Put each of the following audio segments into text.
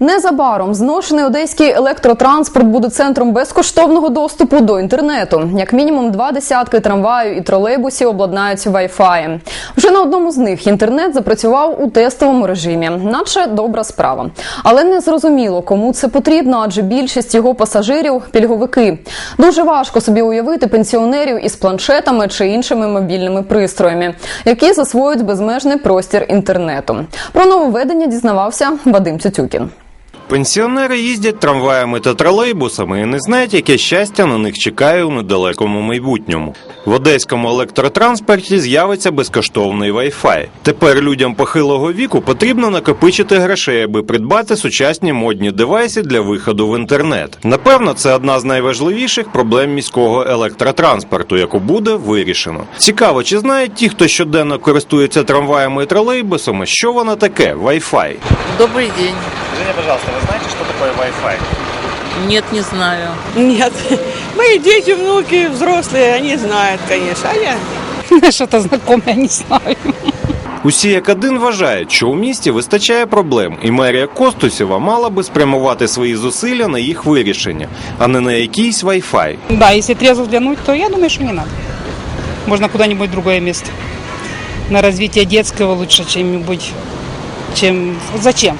Незабаром зношений одеський електротранспорт буде центром безкоштовного доступу до інтернету. Як мінімум два десятки трамваю і тролейбусів обладнаються Wi-Fi. Вже на одному з них інтернет запрацював у тестовому режимі, наче добра справа. Але не зрозуміло, кому це потрібно, адже більшість його пасажирів пільговики. Дуже важко собі уявити пенсіонерів із планшетами чи іншими мобільними пристроями, які засвоюють безмежний простір інтернету. Про нововведення дізнавався Вадим Цюцюкін. Пенсіонери їздять трамваями та тролейбусами і не знають, яке щастя на них чекає у недалекому майбутньому. В одеському електротранспорті з'явиться безкоштовний Wi-Fi. Тепер людям похилого віку потрібно накопичити грошей, аби придбати сучасні модні девайси для виходу в інтернет. Напевно, це одна з найважливіших проблем міського електротранспорту, яку буде вирішено. Цікаво, чи знають ті, хто щоденно користується трамваями і тролейбусами, що воно таке Wi-Fi? Добрый день. Скажите, пожалуйста, вы знаете, что такое Wi-Fi? Нет, не знаю. Нет. Мои дети, внуки, взрослые, они знают, конечно. А я Что-то знакомое, не знаю. Усі як один вважають, що у місті вистачає проблем, і мерія Костусєва мала би спрямувати свої зусилля на їх вирішення, а не на якийсь Wi-Fi. Да, если трезво взглянуть, то я думаю, что не надо. Можно куда-нибудь в другое место. На развитие детского лучше чем-нибудь. Чем... Зачем?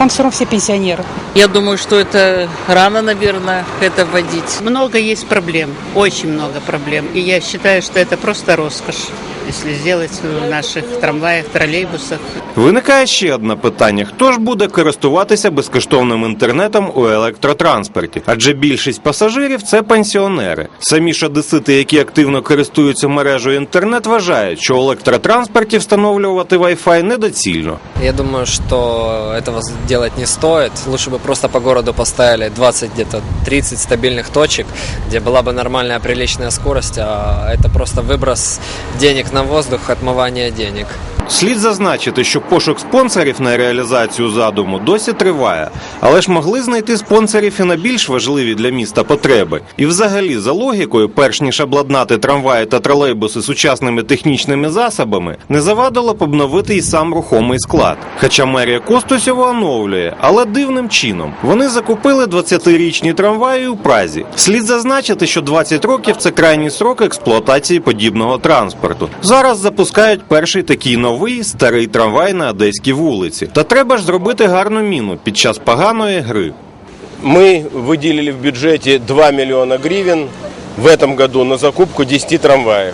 Там все равно все пенсионеры. Я думаю, что это рано, наверное, это вводить. много есть проблем, очень много проблем. И я считаю, что это просто роскошь, если сделать в наших трамваях, троллейбусах. Виникає ще одне питання: хто ж буде користуватися безкоштовним інтернетом у електротранспорті? Адже більшість пасажирів це пенсіонери. Самі ж одесити, які активно користуються мережею інтернет, вважають, що у електротранспорті встановлювати Wi-Fi недоцільно. Я думаю, что этого делать не стоит. Лучше бы просто по городу поставили 20 где-то 30 стабильных точек, где была бы нормальная приличная скорость, а это просто выброс денег на воздух, отмывание денег. Слід зазначити, що пошук спонсорів на реалізацію задуму досі триває, але ж могли знайти спонсорів і на більш важливі для міста потреби. І взагалі, за логікою, перш ніж обладнати трамваї та тролейбуси сучасними технічними засобами, не завадило б обновити і сам рухомий склад. Хоча мерія Костусєва оновлює, але дивним чином. Вони закупили 20-річні трамваї у Празі. Слід зазначити, що 20 років це крайній срок експлуатації подібного транспорту. Зараз запускають перший такий новий старий трамвай на одеській вулиці. Та треба ж зробити гарну міну під час поганої гри. Мы выделили в бюджете 2 миллиона гривен в этом году на закупку 10 трамваев.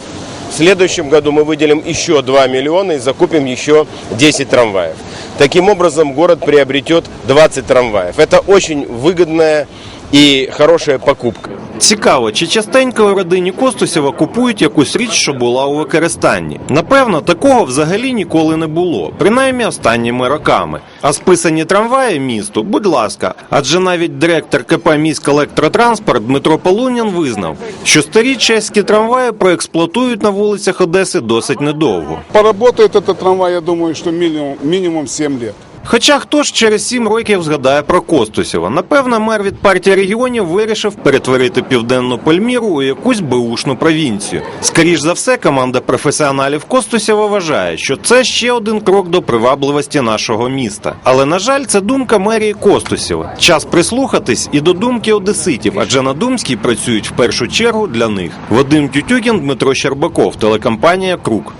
В следующем году мы выделим еще 2 миллиона и закупим еще 10 трамваев. Таким образом, город приобретет 20 трамваев. Это очень выгодная и хорошая покупка. Цікаво, чи частенько у родині Костусєва купують якусь річ, що була у використанні. Напевно, такого взагалі ніколи не було, принаймні останніми роками. А списані трамваї місту, будь ласка, адже навіть директор КП «Міськ електротранспорт Дмитро Полунін визнав, що старі чеські трамваї проексплуатують на вулицях Одеси досить недовго. Поработает этот трамвай, я думаю, что минимум, минимум 7 лет. Хоча хто ж через сім років згадає про Костусєва? Напевно, мер від партії регіонів вирішив перетворити південну Пальміру у якусь беушну провінцію. Скоріш за все, команда професіоналів Костусєва вважає, що це ще один крок до привабливості нашого міста. Але на жаль, це думка мерії Костусєва. Час прислухатись і до думки одеситів, адже на Думській працюють в першу чергу для них. Вадим Тютюкін, Дмитро Щербаков, телекомпанія Крук.